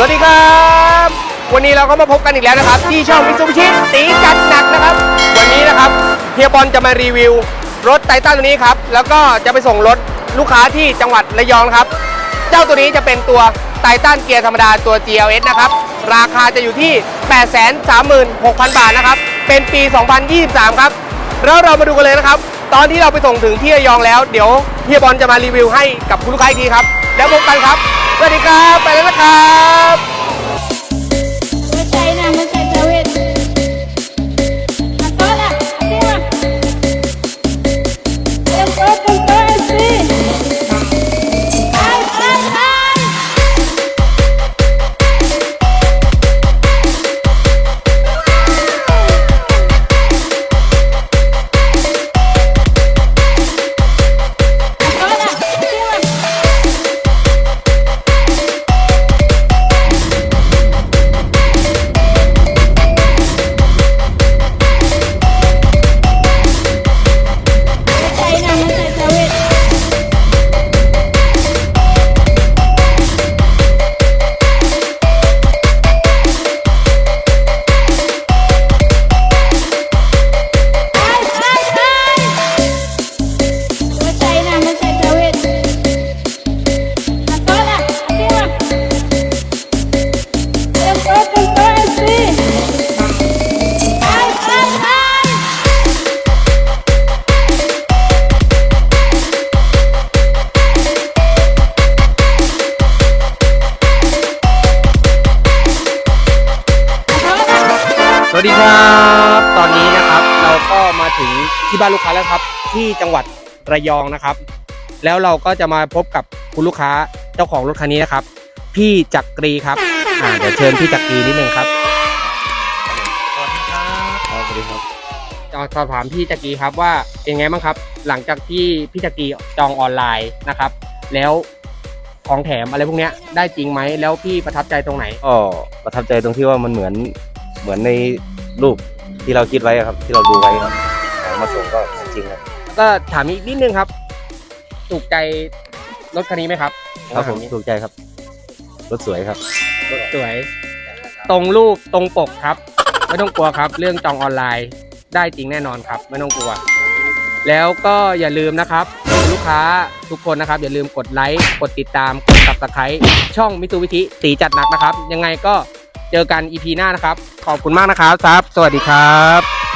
สวัสดีครับ วันนี้เราก็มาพบกันอีกแล้วนะครับ ที่ช่องมิซูบิชิตีจัดหนักนะครับ วันนี้นะครับเฮียบอลจะมารีวิว รถไททันตัวนี้ครับ แล้วก็จะไปส่งรถลูกค้าที่จังหวัดระยองนะครับ เจ้าตัวนี้จะเป็นตัวไททันเกียร์ธรรมดาตัว GLS นะครับ ราคาจะอยู่ที่ 836,000 บาทนะครับ เป็นปี 2023 ครับ แล้วเรามาดูกันเลยนะครับ ตอนที่เราไปส่งถึงที่ระยองแล้ว เดี๋ยวเฮียบอลจะมารีวิวให้กับคุณลูกค้าอีกทีครับ แล้วพบกันครับ สวัสดีครับ ไปแล้วนะครับ วัสดีครับ ตอนนี้นะครับเราก็มาถึงที่บ้านลูกค้าแล้วครับ ที่จังหวัดระยองนะครับ แล้วเราก็จะมาพบกับคุณลูกค้าเจ้าของรถคันนี้นะครับ พี่จักรีครับอ่าเดี๋ยวเชิญพี่จักรีนิดนึงครับสวัสดีครับสวัสดีครับจะสอบถามพี่จักรีครับว่าเป็นไงบ้างครับ หลังจากที่พี่จักรีจองออนไลน์นะครับ แล้วของแถมอะไรพวกเนี้ยได้จริงไหมแล้วพี่ประทับใจตรงไหน ก็ประทับใจตรงที่ว่ามันเหมือน เหมือนในรูปที่เราคิดไว้อะครับ ที่เราดูไว้ครับของมาส่งก็จริงครับก็ถามอีกนิดนึงครับ ถูกใจรถคันนี้ไหมครับครับผมถูกใจครับ รถสวยครับ รถสวย ตรงรูปตรงปกครับ ไม่ต้องกลัวครับ เรื่องจองออนไลน์ได้จริงแน่นอนครับ ไม่ต้องกลัว แล้วก็อย่าลืมนะครับ ลูกค้าทุกคนนะครับ อย่าลืมกดไลค์กดติดตามกด subscribe ช่องมิตูวิธิตีจัดหนักนะครับ ยังไงก็ เจอกัน EP หน้านะครับ ขอบคุณมากนะครับครับสวัสดีครับ